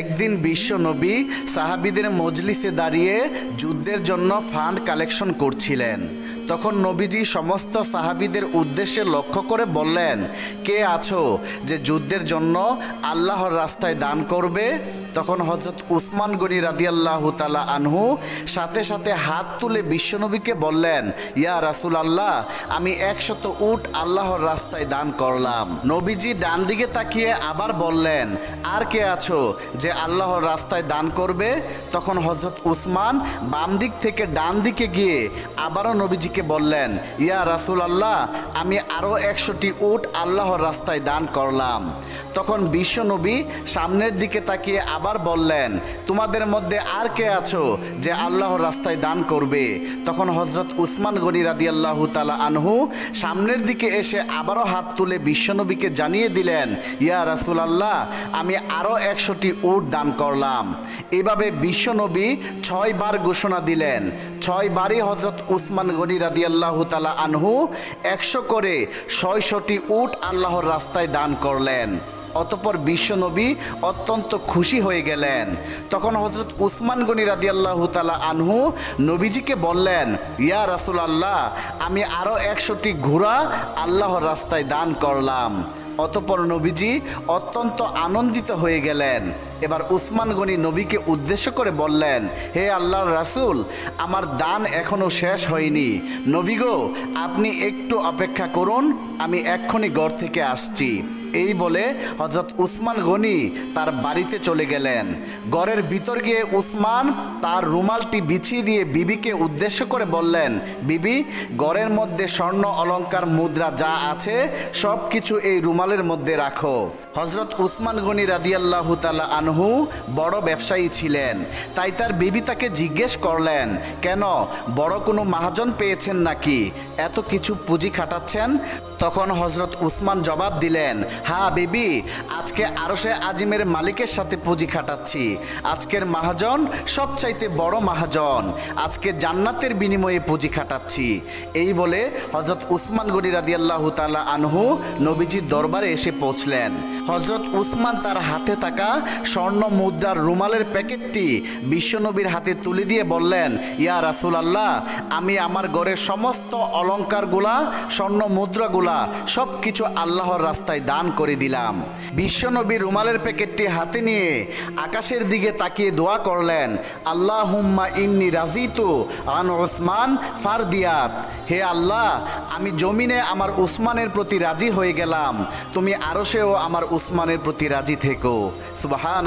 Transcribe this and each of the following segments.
একদিন বিশ্ব নবী সাহাবিদের মজলিসে দাঁড়িয়ে যুদ্ধের জন্য ফান্ড কালেকশন করছিলেন। তখন নবীজি সমস্ত সাহাবিদের উদ্দেশ্যে লক্ষ্য করে বললেন, কে আছো যে যুদ্ধের জন্য আল্লাহর রাস্তায় দান করবে? তখন হজরত উসমান গনি রাদিয়াল্লাহু তালা আনহু সাথে সাথে হাত তুলে বিশ্বনবীকে বললেন, ইয়া রাসুল আল্লাহ আমি একশত উট আল্লাহর রাস্তায় দান করলাম। নবীজি ডান দিকে তাকিয়ে আবার বললেন, আর কে আছো যে আল্লাহর রাস্তায় দান করবে? তখন হজরত উসমান বাম দিক থেকে ডান দিকে গিয়ে আবারও নবীজিকে বললেন, ইয়া রাসুল আল্লাহ আমি আরও একশোটি উট আল্লাহর রাস্তায় দান করলাম। তখন বিশ্ব নবী সামনের দিকে তাকিয়ে আবার বললেন, তোমাদের মধ্যে আর কে আছো যে আল্লাহর রাস্তায় দান করবে? তখন হজরত উসমান গনি রাদি আল্লাহ তালা আনহু সামনের দিকে এসে আবারও হাত তুলে বিশ্বনবীকে জানিয়ে দিলেন, ইয়া রাসুল আল্লাহ আমি আরও একশোটি উট দান করলাম। এভাবে বিশ্বনবী ছয় বার ঘোষণা দিলেন। ছয় বারই হজরত উসমান গনি রাদি আল্লাহ তালা আনহু একশো করে ছয়শটি উট আল্লাহর রাস্তায় দান করলেন। অতপর বিশ্বনবী অত্যন্ত খুশি হয়ে গেলেন। তখন হজরত উসমান গনি রাদি আল্লাহ তালা আনহু নবীজিকে বললেন, ইয়া রাসুল আল্লাহ আমি আরও একশোটি ঘোড়া আল্লাহর রাস্তায় দান করলাম। অতপর নবীজি অত্যন্ত আনন্দিত হয়ে গেলেন। এবার উসমান গনি নবীকে উদ্দেশ্য করে বললেন, হে আল্লাহর রাসূল, আমার দান এখনও শেষ হয়নি। নবী গো, আপনি একটু অপেক্ষা করুন, আমি এক্ষুনি গড় থেকে আসছি। এই বলে হজরত উসমান গনি তার বাড়িতে চলে গেলেন। গড়ের ভিতর গিয়ে উসমান তার রুমালটি বিছিয়ে দিয়ে বিবিকে উদ্দেশ্য করে বললেন, বিবি, ঘরের মধ্যে স্বর্ণ অলঙ্কার মুদ্রা যা আছে সব কিছু এই রুমালের মধ্যে রাখো। হজরত উসমান গনি রাদিয়াল্লাহ তালা আনহু বড় ব্যবসায়ী ছিলেন। তাই তার বিবি তাকে জিজ্ঞেস করলেন, কেন, বড় কোনো মহাজন পেয়েছেন নাকি? এত কিছু পুঁজি খাটাচ্ছেন? তখন হজরত উসমান জবাব দিলেন হ্যাঁ বিবি, আজকে আরশে আজিমের মালিকের সাথে পুঁজি খাটাচ্ছি। আজকের মহাজন সবচাইতে বড় মহাজন। আজকে জান্নাতের বিনিময়ে পুঁজি খাটাচ্ছি। এই বলে হজরত উসমান গনি রাদিয়াল্লাহু তাআলা আনহু নবীজির দরবারে এসে পৌঁছলেন। হজরত উসমান তার হাতে থাকা স্বর্ণ মুদ্রার রুমালের প্যাকেটটি বিশ্বনবীর হাতে তুলে দিয়ে বললেন, ইয়া রাসুল আল্লাহ আমি আমার ঘরের সমস্ত অলংকারগুলা স্বর্ণ মুদ্রাগুলা সব কিছু আল্লাহর রাস্তায় দান করে দিলাম। বিশ্বনবী রুমালের প্যাকেটটি হাতে নিয়ে আকাশের দিকে তাকিয়ে দোয়া করলেন আল্লাহ হুম্মা ইন্নি রাজিতু আন ওসমান ফারদিয়াত। হে আল্লাহ, আমি জমিনে আমার উসমানের প্রতি রাজি হয়ে গেলাম। তুমি আরশেও আমার উসমানের প্রতি রাজি থেকো। সুবাহান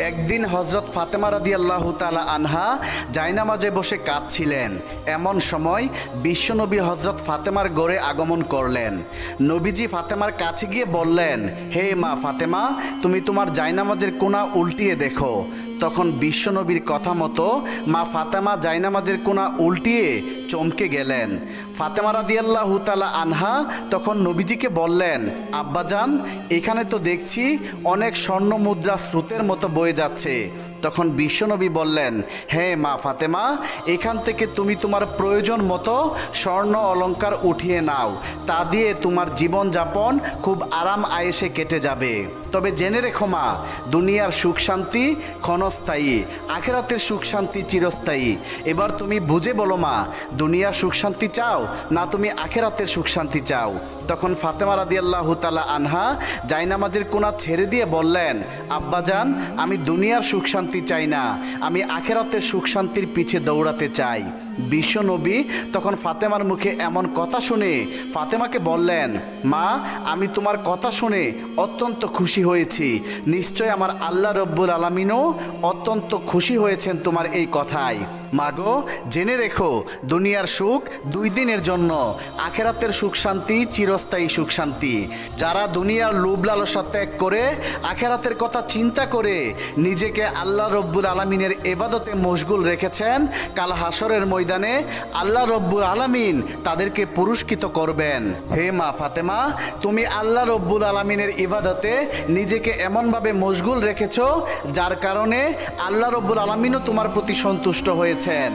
একদিন হজরত ফাতেমা রাদি আল্লাহ তালা আনহা জায়নামাজে বসে কাঁদছিলেন। এমন সময় বিশ্বনবী হজরত ফাতেমার গড়ে আগমন করলেন। নবীজি ফাতেমার কাছে গিয়ে বললেন, হে মা ফাতেমা, তুমি তোমার জায়নামাজের কোনা উল্টিয়ে দেখো। তখন বিশ্বনবীর কথা মতো মা ফাতেমা জায়নামাজের কোনা উল্টিয়ে চমকে গেলেন। ফাতেমা রাদি আল্লাহ তালা আনহা তখন নবীজিকে বললেন, আব্বাজান, এখানে তো দেখছি অনেক স্বর্ণ মুদ্রা স্রোতের মতো বয়ে যাচ্ছে। তখন বিশ্বনবী বললেন হ্যাঁ মা ফাতেমা, এখান থেকে তুমি তোমার প্রয়োজন মতো স্বর্ণ অলঙ্কার উঠিয়ে নাও। তা দিয়ে তোমার জীবনযাপন খুব আরাম আয়েসে কেটে যাবে। তবে জেনে রেখো মা, দুনিয়ার সুখ শান্তি ক্ষণস্থায়ী, আখেরাতের সুখ শান্তি চিরস্থায়ী। এবার তুমি বুঝে বলো মা, দুনিয়ার সুখ শান্তি চাও না তুমি আখেরাতের সুখ শান্তি চাও? তখন ফাতেমা রাদি তালা আনহা জাইনামাজের কোনা ছেড়ে দিয়ে বললেন আব্বাজান আমি দুনিয়ার সুখ শান্তি চাই না। আমি আখেরাতের সুখ শান্তির পিছে দৌড়াতে চাই। বিশ্ব নবী তখন ফাতেমার মুখে এমন কথা শুনে ফাতেমাকে বললেন, মা, আমি তোমার কথা শুনে অত্যন্ত খুশি হয়েছি। নিশ্চয় আমার আল্লাহ রব্বুল আলমিনও অত্যন্ত খুশি হয়েছেন তোমার এই কথায়। মাগো জেনে রেখো, দুনিয়ার সুখ দুই দিনের জন্য। আখেরাতের সুখ শান্তি চিরস্থায়ী সুখ শান্তি। যারা দুনিয়ার লোভ লালসা ত্যাগ করে, আখেরাতের কথা চিন্তা করে, নিজেকে আল্লাহ আল্লাহ রব্বুল আলমিনের এবাদতে মশগুল রেখেছেন। কাল হাসরের ময়দানে আল্লাহ রব্বুল আলমিন তাদেরকে পুরস্কৃত করবেন। হে মা ফাতেমা, তুমি আল্লাহ রব্বুল আলমিনের ইবাদতে নিজেকে এমনভাবে মশগুল রেখেছ, যার কারণে আল্লাহ রব্বুল আলমিনও তোমার প্রতি সন্তুষ্ট হয়েছেন।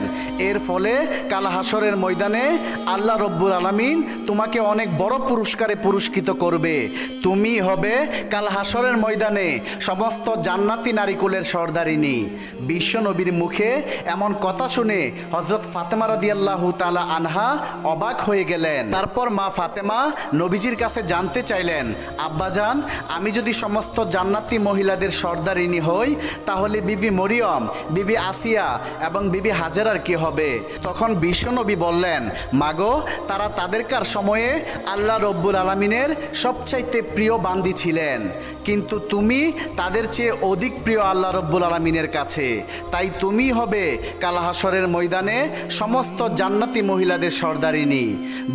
এর ফলে কাল হাসরের ময়দানে আল্লাহ রব্বুল আলমিন তোমাকে অনেক বড় পুরস্কারে পুরস্কৃত করবে। তুমি হবে কাল হাসরের ময়দানে সমস্ত জান্নাতি নারিকুলের সর্দারিনী বিশ্ব নবীর মুখে এমন কথা শুনে হজরত ফাতেমা রাদিয়াল্লাহু তালা আনহা অবাক হয়ে গেলেন। তারপর মা ফাতেমা নবীজির কাছে জানতে চাইলেন আব্বাজান আমি যদি সমস্ত জান্নাতি মহিলাদের সর্দারিনী হই, তাহলে বিবি মরিয়ম, বিবি আসিয়া এবং বিবি হাজারার কি হবে? তখন বিশ্বনবী বললেন, মাগো, তারা তাদেরকার সময়ে আল্লাহ রব্বুল আলমিনের সবচাইতে প্রিয় বান্দি ছিলেন। কিন্তু তুমি তাদের চেয়ে অধিক প্রিয় আল্লাহ রব্বুল আলমিনের কাছে। তাই তুমি হবে কালাহাসরের ময়দানে সমস্ত জান্নাতি মহিলাদের সর্দারিনী।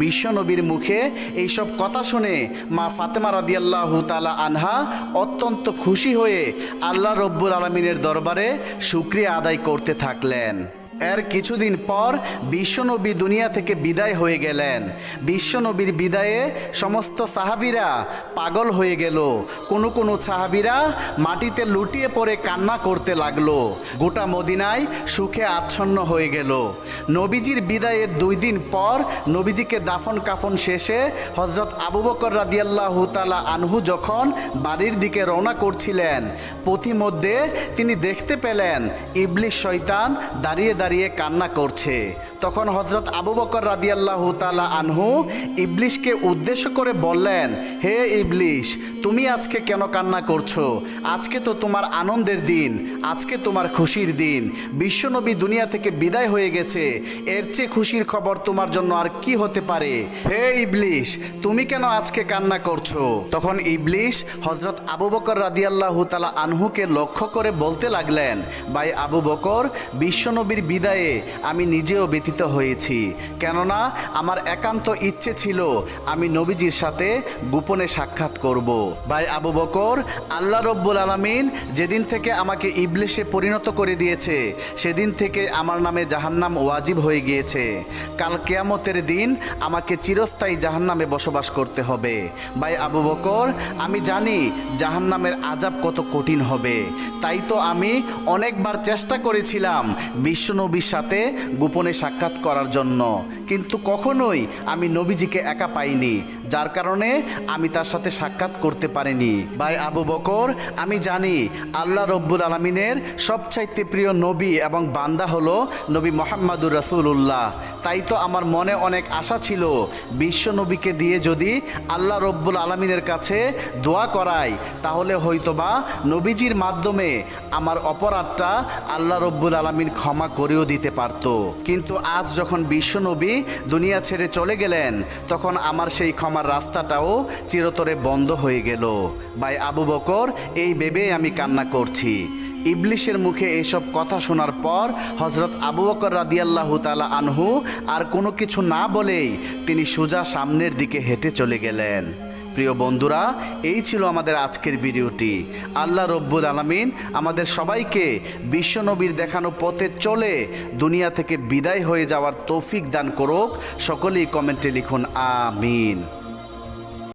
বিশ্বনবীর মুখে এইসব কথা শুনে মা ফাতেমা রাদিয়াল্লাহু তালা আনহা অত্যন্ত খুশি হয়ে আল্লাহ রব্বুল আলমিনের দরবারে শুক্রিয়া আদায় করতে থাকলেন। এর কিছুদিন পর বিশ্বনবী দুনিয়া থেকে বিদায় হয়ে গেলেন। বিশ্বনবীর বিদায়ে সমস্ত সাহাবিরা পাগল হয়ে গেল। কোনো কোনো সাহাবিরা মাটিতে লুটিয়ে পড়ে কান্না করতে লাগল। গোটা মদিনায় সুখে আচ্ছন্ন হয়ে গেল। নবীজির বিদায়ের দুই দিন পর নবীজিকে দাফন কাফন শেষে হজরত আবু বকর রাদিয়াল্লাহু তালা আনহু যখন বাড়ির দিকে রওনা করছিলেন, পথিমধ্যে তিনি দেখতে পেলেন ইবলিশ শয়তান দাঁড়িয়ে দাঁড়িয়ে কান্না করছে। তখন হজরত আবু বকর রাদিয়াল্লাহু তালা আনহু ইবলিশকে উদ্দেশ্য করে বললেন, হে ইবলিশ, তুমি আজকে কেন কান্না করছ? আজকে তো তোমার আনন্দের দিন, আজকে তোমার খুশির দিন। বিশ্বনবী দুনিয়া থেকে বিদায় হয়ে গেছে। এর চেয়ে খুশির খবর তোমার জন্য আর কি হতে পারে? হে ইবলিশ, তুমি কেন আজকে কান্না করছ? তখন ইবলিশ হজরত আবু বকর রাদিয়াল্লাহু তালা আনহুকে লক্ষ্য করে বলতে লাগলেন, ভাই আবু বকর, বিশ্বনবীর বিদায়ে আমি নিজেও ব্যথিত হয়েছি। কেননা আমার একান্ত ইচ্ছে ছিল আমি নবীজির সাথে গোপনে সাক্ষাৎ করব। ভাই আবু বকর, আল্লাহ রব্বুল আলমিন যেদিন থেকে আমাকে ইবলিশে পরিণত করে দিয়েছে, সেদিন থেকে আমার নামে জাহান্নাম ওয়াজিব হয়ে গিয়েছে। কাল কেয়ামতের দিন আমাকে চিরস্থায়ী জাহান্নামে বসবাস করতে হবে। ভাই আবু বকর, আমি জানি জাহান্নামের আজাব কত কঠিন হবে। তাই তো আমি অনেকবার চেষ্টা করেছিলাম বিশ্বনবীর সাথে গোপনে সাক্ষাৎ করার জন্য। কিন্তু কখনোই আমি নবীজিকে একা পাইনি, যার কারণে আমি তার সাথে সাক্ষাৎ করতে পারিনি। ভাই আবু বকর, আমি জানি আল্লাহ রব্বুল আলমিনের সবচাইতে প্রিয় নবী এবং বান্দা হলো নবী মোহাম্মদুর রাসুল্লাহ তাই তো আমার মনে অনেক আশা ছিল, বিশ্ব নবীকে দিয়ে যদি আল্লাহ রব্বুল আলমিনের কাছে দোয়া করাই, তাহলে হয়তোবা নবীজির মাধ্যমে আমার অপরাধটা আল্লাহ রব্বুল আলমিন ক্ষমা করেও দিতে পারত। কিন্তু আজ যখন বিশ্বনবী দুনিয়া ছেড়ে চলে গেলেন, তখন আমার সেই ক্ষমার রাস্তাটাও চিরতরে বন্ধ হয়ে গেল। ভাই আবু বকর, এই ভেবে আমি কান্না করছি। ইবলিশের মুখে এসব কথা শোনার পর হজরত আবু বকর রাদিয়াল্লাহু তালা আনহু আর কোনো কিছু না বলেই তিনি সোজা সামনের দিকে হেঁটে চলে গেলেন। প্রিয় বন্ধুরা, এই ছিল আমাদের আজকের ভিডিওটি। আল্লাহ রব্বুল আলমিন আমাদের সবাইকে বিশ্বনবীর দেখানো পথে চলে দুনিয়া থেকে বিদায় হয়ে যাওয়ার তৌফিক দান করুক। সকলেই কমেন্টে লিখুন, আমিন।